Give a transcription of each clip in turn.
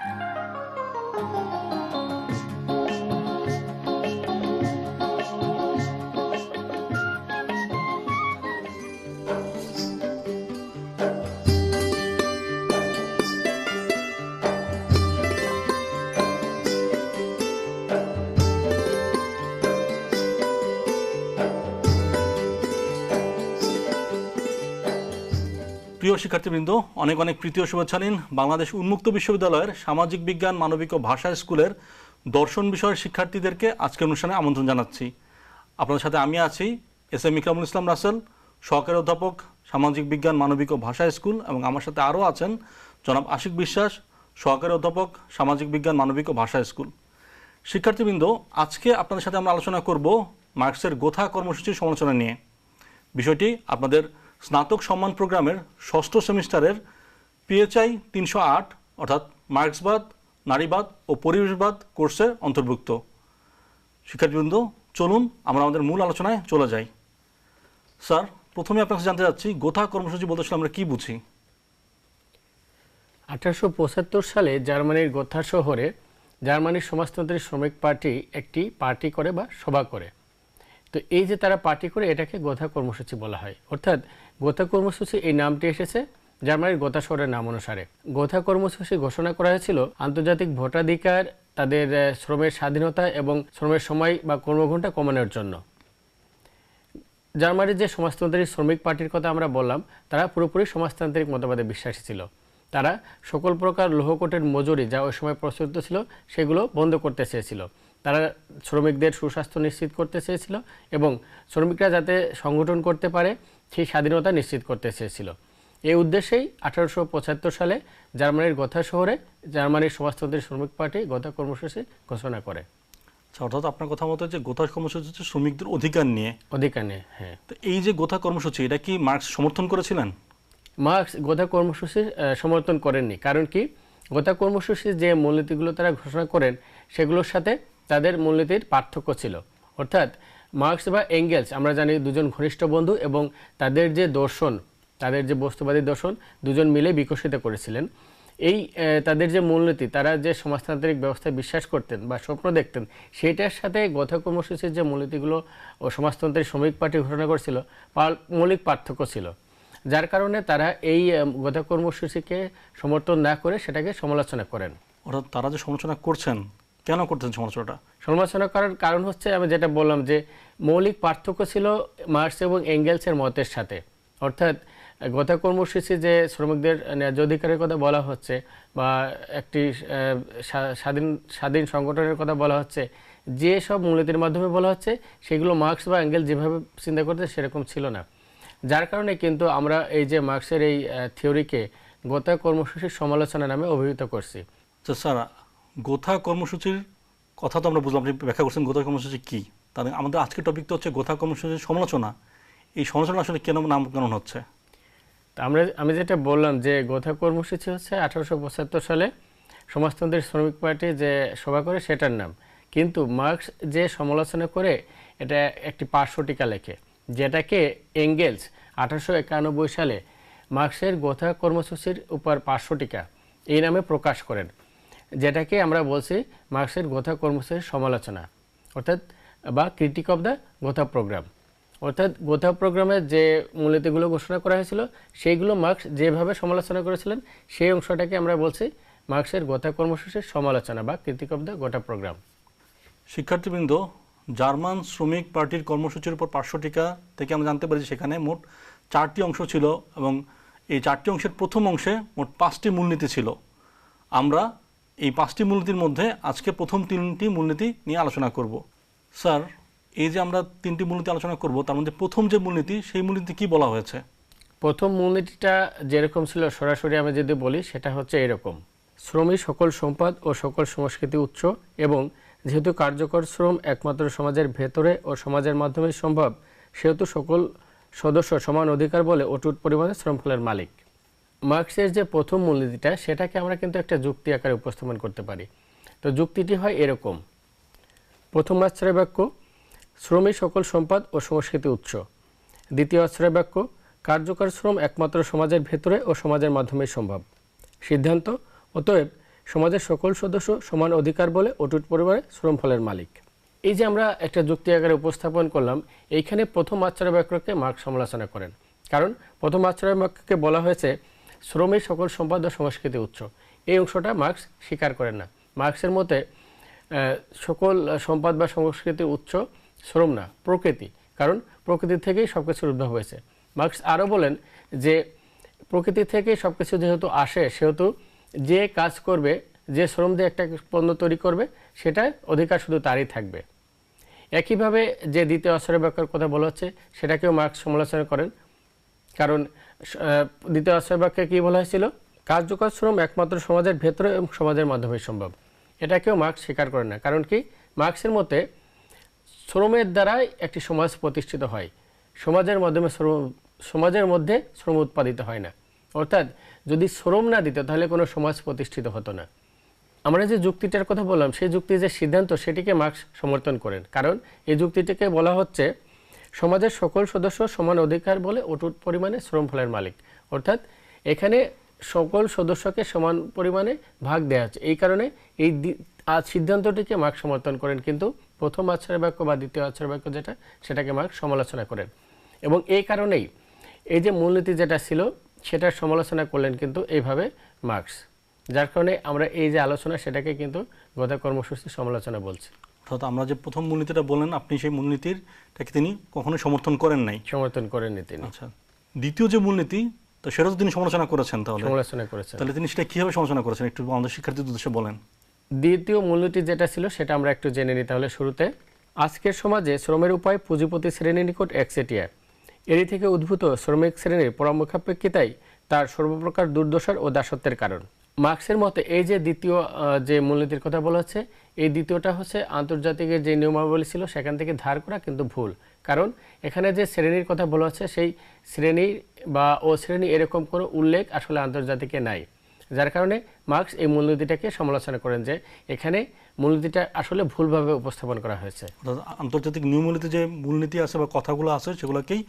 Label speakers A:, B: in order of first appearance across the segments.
A: Bye. প্রিয় শিক্ষার্থীবৃন্দ, অনেক অনেক প্রীতীয় শুভেচ্ছা নিন। বাংলাদেশ উন্মুক্ত বিশ্ববিদ্যালয়ের সামাজিক বিজ্ঞান, মানবিক ও ভাষা স্কুলের দর্শন বিষয়ের শিক্ষার্থীদেরকে আজকের অনুষ্ঠানে আমন্ত্রণ জানাচ্ছি। আপনাদের সাথে আমি আছি এস এম ইকরামুল ইসলাম রাসেল, সহকারী অধ্যাপক সামাজিক বিজ্ঞান, মানবিক ও ভাষা স্কুল এবং আমার সাথে আরও আছেন জনাব আশিক বিশ্বাস, সহকারী অধ্যাপক সামাজিক বিজ্ঞান, মানবিক ও ভাষা স্কুল। শিক্ষার্থীবৃন্দ, আজকে আপনাদের সাথে আমরা আলোচনা করব মার্কসের গোথা কর্মসূচির সমালোচনা নিয়ে। বিষয়টি আপনাদের স্নাতক সম্মান প্রোগ্রামের ষষ্ঠ সেমিস্টারের পিএচআই তিনশো আট, অর্থাৎ মার্ক্সবাদ, নারীবাদ ও পরিবেশবাদ কোর্সের অন্তর্ভুক্ত। শিক্ষার্থীবৃন্দ, চলুন আমরা আমাদের মূল আলোচনায় চলে যাই। স্যার, প্রথমে আপনার কাছে জানতে চাচ্ছি, গোথা কর্মসূচি বলতে আসলে আমরা কি বুঝি?
B: আঠারোশো পঁচাত্তর সালে জার্মানির গোথা শহরে জার্মানির সমাজতন্ত্রী শ্রমিক পার্টি একটি পার্টি করে বা সভা করে। তো এই যে তারা পার্টি করে, এটাকে গোথা কর্মসূচি বলা হয়। অর্থাৎ গোথা কর্মসূচি এই নামটি এসেছে, জার্মানির গোথা শহরের নাম অনুসারে। গোথা কর্মসূচি ঘোষণা করা হয়েছিল আন্তর্জাতিক ভোটাধিকার, তাদের শ্রমের স্বাধীনতা এবং শ্রমের সময় বা কর্মঘণ্টা কমানোর জন্য। জার্মানির যে সমাজতান্ত্রিক শ্রমিক পার্টির কথা আমরা বললাম, তারা পুরোপুরি সমাজতান্ত্রিক মতবাদে বিশ্বাসী ছিল। তারা সকল প্রকার লৌহকোটের মজুরি যা ওই সময় প্রচলিত ছিল, সেগুলো বন্ধ করতে চেয়েছিল। তারা শ্রমিকদের সুস্বাস্থ্য নিশ্চিত করতে চেয়েছিল এবং শ্রমিকরা যাতে সংগঠন করতে পারে স্বাধীনতা নিশ্চিত করতে চেয়েছিল। এই উদ্দেশ্যেই আঠারোশো পঁচাত্তর সালে জার্মানির গোথা শহরে জার্মানির সমাজতন্ত্রী শ্রমিক পার্টি গোথা কর্মসূচি ঘোষণা করে।
A: আচ্ছা, অর্থাৎ আপনার কথা মতো যে গোথা কর্মসূচি হচ্ছে শ্রমিকদের অধিকার নিয়ে।
B: অধিকার নিয়ে হ্যাঁ।
A: তো এই যে গোথা কর্মসূচি এটা কি মার্কস সমর্থন করেছিলেন?
B: মার্কস গোধা কর্মসূচি সমর্থন করেননি। কারণ কি? গোধা কর্মসূচির যে মূলনীতিগুলো তারা ঘোষণা করেন সেগুলোর সাথে তাদের মূলনীতির পার্থক্য ছিল। অর্থাৎ মার্কস বা এঙ্গেলস আমরা জানি দুজন ঘনিষ্ঠ বন্ধু এবং তাদের যে দর্শন, তাদের যে বস্তুবাদী দর্শন, দুজন মিলে বিকশিত করেছিলেন। এই তাদের যে মূলনীতি, তারা যে সমাজতান্ত্রিক ব্যবস্থায় বিশ্বাস করতেন বা স্বপ্ন দেখতেন সেইটার সাথে গোথা কর্মসূচির যে মূলনীতিগুলো ও সমাজতন্ত্রের শ্রমিক পার্টি ঘোষণা করেছিল মৌলিক পার্থক্য ছিল। যার কারণে তারা এই গোথা কর্মসূচিকে সমর্থন না করে সেটাকে সমালোচনা করেন।
A: অর্থাৎ তারা যে সমালোচনা করছেন কেন করতেন সমালোচনাটা
B: সমালোচনা করার কারণ হচ্ছে আমি যেটা বললাম যে মৌলিক পার্থক্য ছিল মার্কস এবং এঙ্গেলসের মতের সাথে। অর্থাৎ গোথা কর্মসূচি যে শ্রমিকদের ন্যায্য অধিকারের কথা বলা হচ্ছে বা একটি স্বাধীন স্বাধীন সংগঠনের কথা বলা হচ্ছে যে সব মূলনীতির মাধ্যমে বলা হচ্ছে সেগুলো মার্কস বা অ্যাঙ্গেল যেভাবে চিন্তা করতে সেরকম ছিল না। যার কারণে কিন্তু আমরা এই যে মার্কসের এই থিওরিকে গোথা কর্মসূচির সমালোচনা নামে অভিহিত করছি।
A: তো স্যার গোথা কর্মসূচির কথা তো আমরা বুঝলাম, আপনি ব্যাখ্যা করছেন গোথা কর্মসূচি কী? তাহলে আমাদের আজকের টপিক তো হচ্ছে গোথা কর্মসূচির সমালোচনা। এই সমালোচনা আসলে কেন নামকরণ হচ্ছে?
B: তা আমরা আমি যেটা বললাম যে গোথা কর্মসূচি হচ্ছে আঠারোশো পঁচাত্তর সালে সমাজতন্ত্রের শ্রমিক পার্টি যে সভা করে সেটার নাম। কিন্তু মার্কস যে সমালোচনা করে, এটা একটি পার্শ্বটিকা লেখে, যেটাকে এঙ্গেলস আঠারোশো একানব্বই সালে মার্কসের গোথা কর্মসূচির উপর পার্শ্বটিকা এই নামে প্রকাশ করেন। যেটাকে আমরা বলছি মার্কসের গোথা কর্মসূচির সমালোচনা, অর্থাৎ, বা critique of the Gotha programme অর্থাৎ, গোথা প্রোগ্রামের যে মূলনীতিগুলো ঘোষণা করা হয়েছিল, সেইগুলো মার্কস যেভাবে সমালোচনা করেছিলেন, সেই অংশটাকে আমরা বলছি মার্কসের গোথা কর্মসূচির সমালোচনা বা critique of the Gotha programme
A: শিক্ষার্থীবৃন্দ, জার্মান শ্রমিক পার্টির কর্মসূচির উপর পার্শ্ব টিকা থেকে আমরা জানতে পারি সেখানে মোট চারটি অংশ ছিল এবং এই চারটি অংশের প্রথম অংশে মোট পাঁচটি মূলনীতি ছিল। আমরা এই পাঁচটি মূলনীতির মধ্যে আজকে প্রথম তিনটি মূলনীতি নিয়ে আলোচনা করব। স্যার, এই যে আমরা তিনটি মূলনীতি আলোচনা করব, তার মধ্যে প্রথম যে মূলনীতি, সেই মূলনীতি কি বলা হয়েছে?
B: প্রথম মূলনীতিটা যেরকম ছিল, সরাসরি আমি যদি বলি, সেটা হচ্ছে এরকম। শ্রমই সকল সম্পদ ও সকল সংস্কৃতি উৎস এবং যেহেতু কার্যকর শ্রম একমাত্র সমাজের ভেতরে ও সমাজের মাধ্যমে সম্ভব, সেহেতু সকল সদস্য সমান অধিকার বলে অটুট পরিমাণে শ্রমফলের মালিক। মার্কসের যে প্রথম মূলনীতিটা, সেটাকে আমরা কিন্তু একটা যুক্তি আকারে উপস্থাপন করতে পারি। তো যুক্তিটি হয় এরকম। প্রথম আশ্রয় বাক্য, শ্রমই সকল সম্পদ ও সংস্কৃতি উৎস। দ্বিতীয় আশ্রয় বাক্য, কার্যকর শ্রম একমাত্র সমাজের ভেতরে ও সমাজের মাধ্যমে সম্ভব। সিদ্ধান্ত, অতএব সমাজের সকল সদস্য সমান অধিকার বলে অটুট পরিবারে শ্রম ফলের মালিক। এই যে আমরা একটা যুক্তি আকারে উপস্থাপন করলাম, এইখানে প্রথম আশ্চর্য বাক্যকে মার্ক সমালোচনা করেন। কারণ প্রথম আশ্চর্য বাক্যকে বলা হয়েছে শ্রমের সকল সম্পদ ও সংস্কৃতি উৎস। এই অংশটা মার্কস স্বীকার করেন না। মার্কসের মতে সকল সম্পদ বা সংস্কৃতির উৎস শ্রম না, প্রকৃতি। কারণ প্রকৃতি থেকেই সব কিছুর উদ্ভব হয়েছে। মার্কস আরও বলেন যে, প্রকৃতি থেকে সব কিছু যেহেতু আসে, সেহেতু যে কাজ করবে, যে শ্রম দিয়ে একটা পণ্য তৈরি করবে, সেটা অধিকার শুধু তারই থাকবে। একইভাবে যে দ্বিতীয় অস্ত্রের বাক্যের কথা বলা হচ্ছে, সেটাকেও মার্কস সমালোচনা করেন। কারণ দ্বিতীয় আশ্রয় বাক্যে কী বলা হয়েছিল? কার্যকর শ্রম একমাত্র সমাজের ভেতরে এবং সমাজের মাধ্যমে সম্ভব। এটা কেউ মার্কস স্বীকার করে না। কারণ কি? মার্কসের মতে শ্রমের দ্বারাই একটি সমাজ প্রতিষ্ঠিত হয়। সমাজের মাধ্যমে শ্রম, সমাজের মধ্যে শ্রম উৎপাদিত হয় না। অর্থাৎ যদি শ্রম না দিত, তাহলে কোনো সমাজ প্রতিষ্ঠিত হতো না। আমরা যে যুক্তিটার কথা বললাম, সেই যুক্তির যে সিদ্ধান্ত, সেটিকে মার্কস সমর্থন করেন। কারণ এই যুক্তিটিকে বলা হচ্ছে সমাজের সকল সদস্য সমান অধিকার বলে অটুট পরিমাণে শ্রম ফলের মালিক। অর্থাৎ এখানে সকল সদস্যকে সমান পরিমাণে ভাগ দেওয়া হচ্ছে। এই কারণে এই আজ সিদ্ধান্তটিকে মার্ক সমর্থন করেন, কিন্তু প্রথম আশ্রয় বাক্য বা দ্বিতীয় আশ্রয় বাক্য যেটা, সেটাকে মার্ক সমালোচনা করেন। এবং এই কারণেই এই যে মূলনীতি যেটা ছিল সেটার সমালোচনা করলেন কিন্তু এইভাবে মার্কস। যার কারণে আমরা এই যে আলোচনা, সেটাকে কিন্তু গতা কর্মসূচির সমালোচনা বলছি।
A: অর্থাৎ আমরা যে প্রথম মূলনীতিটা বললেন আপনি সেই মূলনীতিরটাকে তিনি কখনোই সমর্থন করেন নাই।
B: সমর্থন করেননি তিনি।
A: আচ্ছা দ্বিতীয় যে মূলনীতি তো সেটা তো তিনি সমালোচনা করেছেন তাহলে।
B: সমালোচনা করেছেন।
A: তাহলে তিনি সেটা কীভাবে সমালোচনা করেছেন একটু আমাদের শিক্ষার্থীদের উদ্দেশ্যে বলেন।
B: দ্বিতীয় মূলনীতি যেটা ছিল সেটা আমরা একটু জেনে নিই তাহলে শুরুতে। আজকের সমাজে শ্রমের উপায় পুঁজিপতি শ্রেণির নিকট একচেটিয়া। এরই থেকে উদ্ভূত শ্রমিক শ্রেণির পরামর্শাপেক্ষিতাই তার সর্বপ্রকার দুর্দশার ও দাসত্বের কারণ। মার্কসের মতে এই যে দ্বিতীয় যে মূলনীতির কথা বলা হচ্ছে, এই দ্বিতীয়টা হচ্ছে আন্তর্জাতিক যে নিয়মাবলী ছিল সেখান থেকে ধার করা কিন্তু ভুল। কারণ এখানে যে শ্রেণির কথা বলা হচ্ছে, সেই শ্রেণি বা ও শ্রেণি এরকম কোনো উল্লেখ আসলে আন্তর্জাতিকে নাই। যার কারণে মার্কস এই মূলনীতিটাকে সমালোচনা করেন যে এখানে মূলনীতিটা আসলে ভুলভাবে উপস্থাপন করা হয়েছে।
A: আন্তর্জাতিক নিয়মনীতি যে মূলনীতি আছে বা কথাগুলো আছে, সেগুলোকেই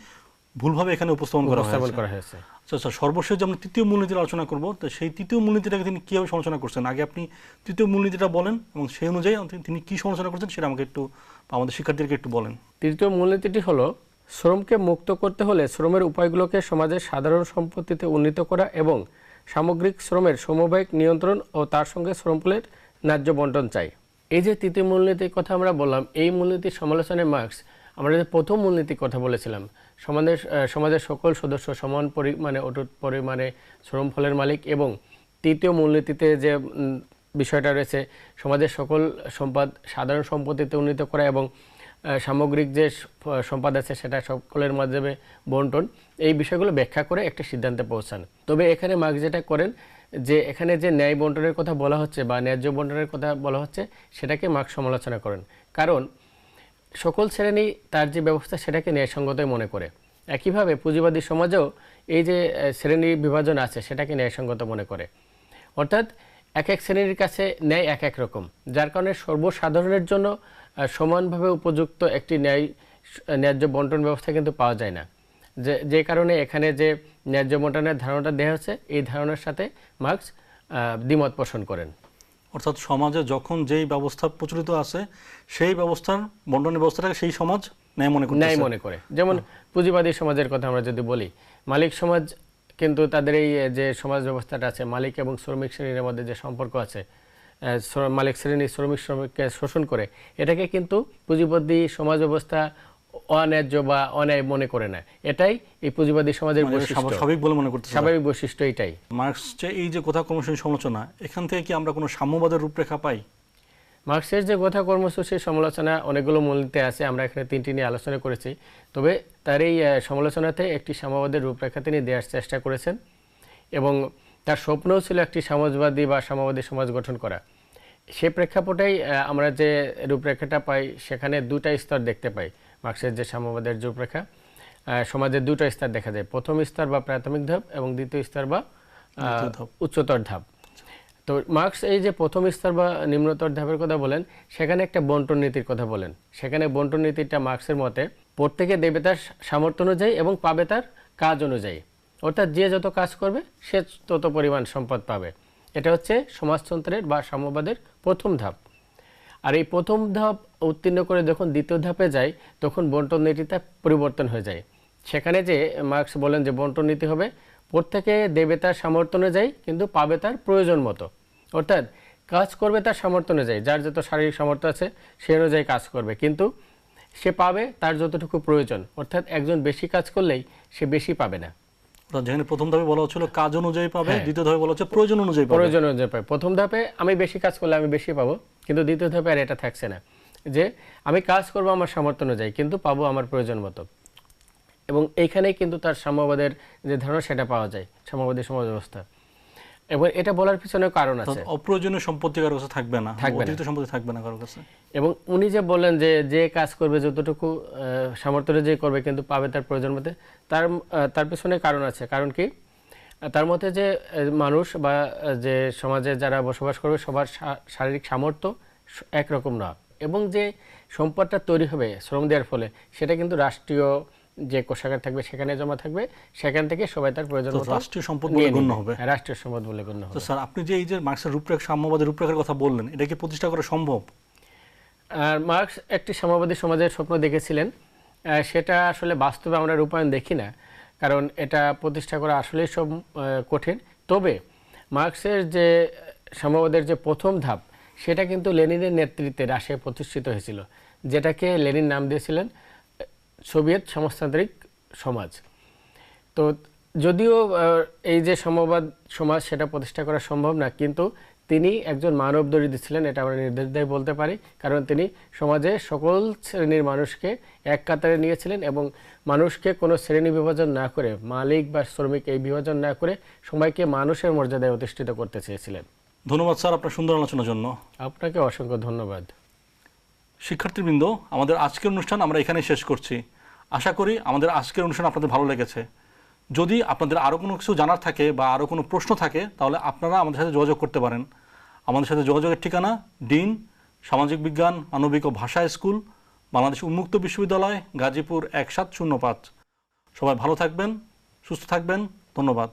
A: ভুলভাবে এখানে উপস্থাপন করা
B: করা হয়েছে।
A: আচ্ছা আচ্ছা সর্বশেষ যে আমরা তৃতীয় মূলনীতির আলোচনা করব তো সেই তৃতীয় মূলনীতিটাকে তিনি কীভাবে সমালোচনা করছেন? আগে আপনি তৃতীয় মূলনীতিটা বলেন এবং সেই অনুযায়ী তিনি- কী সমালোচনা করছেন সেটা আমাকে একটু আমাদের শিক্ষার্থীদেরকে একটু বলেন।
B: তৃতীয় মূলনীতিটি হলো শ্রমকে মুক্ত করতে হলে শ্রমের উপায়গুলোকে সমাজের সাধারণ সম্পত্তিতে উন্নীত করা এবং সামগ্রিক শ্রমের সমবায়িক নিয়ন্ত্রণ ও তার সঙ্গে শ্রমফলের ন্যায্য বন্টন চাই। এই যে তৃতীয় মূলনীতির কথা আমরা বললাম এই মূলনীতির সমালোচনায় মার্কস আমরা যে প্রথম মূলনীতির কথা বলেছিলাম, সমাজের সমাজের সকল সদস্য সমান পরিমাণে অটুট পরিমাণে শ্রমফলের মালিক এবং তৃতীয় মূলনীতিতে যে বিষয়টা রয়েছে, সমাজের সকল সম্পদ, সাধারণ সম্পত্তিতে উন্নীত করা এবং সামগ্রিক যে সম্পদ আছে সেটা সকলের মাধ্যমে বন্টন, এই বিষয়গুলো ব্যাখ্যা করে একটা সিদ্ধান্তে পৌঁছান। তবে এখানে মার্ক যেটা করেন যে, এখানে যে ন্যায় বন্টনের কথা বলা হচ্ছে বা ন্যায্য বন্টনের কথা বলা হচ্ছে, সেটাকে মার্ক সমালোচনা করেন। কারণ সকল শ্রেণি তার যে ব্যবস্থা সেটাকে ন্যায়সঙ্গতই মনে করে। একইভাবে পুঁজিবাদী সমাজেও এই যে শ্রেণি বিভাজন আছে সেটাকে ন্যায়সঙ্গত মনে করে। অর্থাৎ এক এক শ্রেণির কাছে ন্যায় এক এক রকম, যার কারণে সর্বসাধারণের জন্য সমানভাবে উপযুক্ত একটি ন্যায় ন্যায্য বন্টন ব্যবস্থা কিন্তু পাওয়া যায় না। যে যে কারণে এখানে যে ন্যায্য বন্টনের ধারণাটা দেওয়া হচ্ছে এই ধারণার সাথে মার্কস দ্বিমত পোষণ করেন।
A: অর্থাৎ সমাজে যখন যেই ব্যবস্থা প্রচলিত আছে সেই ব্যবস্থার বন্টনের ব্যবস্থাটাকে সেই সমাজ ন্যায় মনে করতে
B: ন্যায় মনে করে। যেমন পুঁজিবাদী সমাজের কথা আমরা যদি বলি মালিক সমাজ কিন্তু তাদের এই যে সমাজ ব্যবস্থাটা আছে মালিক এবং শ্রমিক শ্রেণির মধ্যে যে সম্পর্ক আছে মালিক শ্রেণি শ্রমিক শ্রমিককে শোষণ করে এটাকে কিন্তু পুঁজিবাদী সমাজ ব্যবস্থা অন্যায্য বা অন্যায় মনে করে না। এটাই এই পুঁজিবাদী সমাজের বৈশিষ্ট্য।
A: স্বাভাবিক বলে মনে করতেছে
B: স্বাভাবিক বৈশিষ্ট্য এটাই।
A: মার্কস যে এই যে কথা কর্মসূচি সমালোচনা এখান থেকে কি আমরা কোনো সাম্যবাদের রূপরেখা পাই?
B: মার্কসের যে কথা কর্মসূচির সমালোচনা অনেকগুলো মূলনীতি আছে আমরা এখানে তিনটি নিয়ে আলোচনা করেছি। তবে তার এই সমালোচনাতে একটি সাম্যবাদের রূপরেখা তিনি দেওয়ার চেষ্টা করেছেন এবং তার স্বপ্নও ছিল একটি সমাজবাদী বা সাম্যবাদী সমাজ গঠন করা। সে প্রেক্ষাপটেই আমরা যে রূপরেখাটা পাই সেখানে দুটা স্তর দেখতে পাই। মার্কসের যে সাম্যবাদের রূপরেখা সমাজের দুটো স্তর দেখা যায় প্রথম স্তর বা প্রাথমিক ধাপ এবং দ্বিতীয় স্তর বা উচ্চতর ধাপ। তো মার্কস এই যে প্রথম স্তর বা নিম্নতর ধাপের কথা বলেন সেখানে একটা বন্টন নীতির কথা বলেন। সেখানে বন্টন নীতিটা মার্কসের মতে প্রত্যেকে দেবে তার সামর্থ্য অনুযায়ী এবং পাবে তার কাজ অনুযায়ী। অর্থাৎ যে যত কাজ করবে সে তত পরিমাণ সম্পদ পাবে। এটা হচ্ছে সমাজতন্ত্রের বা সাম্যবাদের প্রথম ধাপ। আর এই প্রথম ধাপ উত্তীর্ণ করে যখন দ্বিতীয় ধাপে যায় তখন বন্টন নীতিটা পরিবর্তন হয়ে যায়। সেখানে যে মার্কস বলেন যে বন্টন নীতি হবে প্রত্যেকে দেবে তার সামর্থ্য অনুযায়ী কিন্তু পাবে তার প্রয়োজন মতো। অর্থাৎ কাজ করবে তার সামর্থ্য অনুযায়ী যার যত শারীরিক সামর্থ্য আছে সে অনুযায়ী কাজ করবে। কিন্তু সে পাবে তার যতটুকু প্রয়োজন। অর্থাৎ একজন বেশি কাজ করলেই সে বেশি পাবে না।
A: যেখানে প্রথম ধাপে বলা হচ্ছিল কাজ অনুযায়ী পাবে
B: হ্যাঁ।
A: দ্বিতীয় ধাপে বলা হচ্ছে প্রয়োজন অনুযায়ী
B: প্রয়োজন অনুযায়ী পাবে। প্রথম ধাপে আমি বেশি কাজ করলে আমি বেশি পাবো। কিন্তু দ্বিতীয় ধাপে আর এটা থাকছে না। যে আমি কাজ করব আমার সামর্থ্য অনুযায়ী কিন্তু পাবো আমার প্রয়োজন মতো। এবং এইখানেই কিন্তু তার সাম্যবাদের যে ধারণা সেটা পাওয়া যায় সাম্যবাদী সমাজ ব্যবস্থা। এবং এটা বলার পিছনে কারণ আছে।
A: অপ্রয়োজনীয় সম্পত্তি কারও কাছে থাকবে না
B: থাকবে
A: অতিরিক্ত সম্পত্তি থাকবে না কারও কাছে।
B: এবং উনি যে বললেন যে যে কাজ করবে যতটুকু সামর্থ্য অনুযায়ী করবে কিন্তু পাবে তার প্রয়োজন মতে তার তার পিছনে কারণ আছে। কারণ কি? তার মতে যে মানুষ বা যে সমাজে যারা বসবাস করবে সবার শারীরিক সামর্থ্য একরকম না। এবং যে সম্পদটা তৈরি হবে শ্রম দেওয়ার ফলে সেটা কিন্তু রাষ্ট্রীয় যে কোষাগার থাকবে সেখানে জমা থাকবে সেখান থেকে সবাই তার প্রয়োজন মতো
A: রাষ্ট্রীয় সম্পদ
B: নিয়ে
A: বলে গণ্য হবে?
B: হ্যাঁ, রাষ্ট্রীয় সম্পদ বলে গণ্য হবে।
A: তো স্যার আপনি যে এই যে মার্ক্সের রূপরেখা সাম্যবাদের রূপরেখার কথা বললেন এটা কি প্রতিষ্ঠা করা সম্ভব?
B: আর মার্কস একটি সাম্যবাদী সমাজের স্বপ্ন দেখেছিলেন। সেটা আসলে বাস্তবে আমরা রূপায়ণ দেখি না। কারণ এটা প্রতিষ্ঠা করা আসলেই সব কঠিন। তবে মার্কসের যে আহ, সাম্যবাদের যে প্রথম ধাপ সেটা কিন্তু লেনিনের নেতৃত্বে রাশিয়ায় প্রতিষ্ঠিত হয়েছিল যেটাকে লেনিন নাম দিয়েছিলেন সোভিয়েত সমাজতান্ত্রিক সমাজ। তো যদিও এই যে সমবাদ সমাজ সেটা প্রতিষ্ঠা করা সম্ভব না কিন্তু তিনি একজন মানব দরিদ্র ছিলেন এটা আমরা নির্দ্বিধায় বলতে পারি কারণ তিনি সমাজে সকল শ্রেণির মানুষকে এক কাতারে নিয়েছিলেন এবং মানুষকে কোনো শ্রেণি বিভাজন না করে মালিক বা শ্রমিক এই বিভাজন না করে সবাইকে মানুষের মর্যাদায় অধিষ্ঠিত করতে চেয়েছিলেন।
A: ধন্যবাদ স্যার আপনার সুন্দর আলোচনার জন্য।
B: আপনাকে অসংখ্য ধন্যবাদ।
A: শিক্ষার্থীবৃন্দ আমাদের আজকের অনুষ্ঠান আমরা এখানেই শেষ করছি। আশা করি আমাদের আজকের অনুষ্ঠান আপনাদের ভালো লেগেছে। যদি আপনাদের আরও কোনো কিছু জানার থাকে বা আরও কোনো প্রশ্ন থাকে তাহলে আপনারা আমাদের সাথে যোগাযোগ করতে পারেন। আমাদের সাথে যোগাযোগের ঠিকানা ডিন সামাজিক বিজ্ঞান মানবিক ও ভাষা স্কুল বাংলাদেশ উন্মুক্ত বিশ্ববিদ্যালয় গাজীপুর এক সাত শূন্য পাঁচ। সবাই ভালো থাকবেন সুস্থ থাকবেন ধন্যবাদ।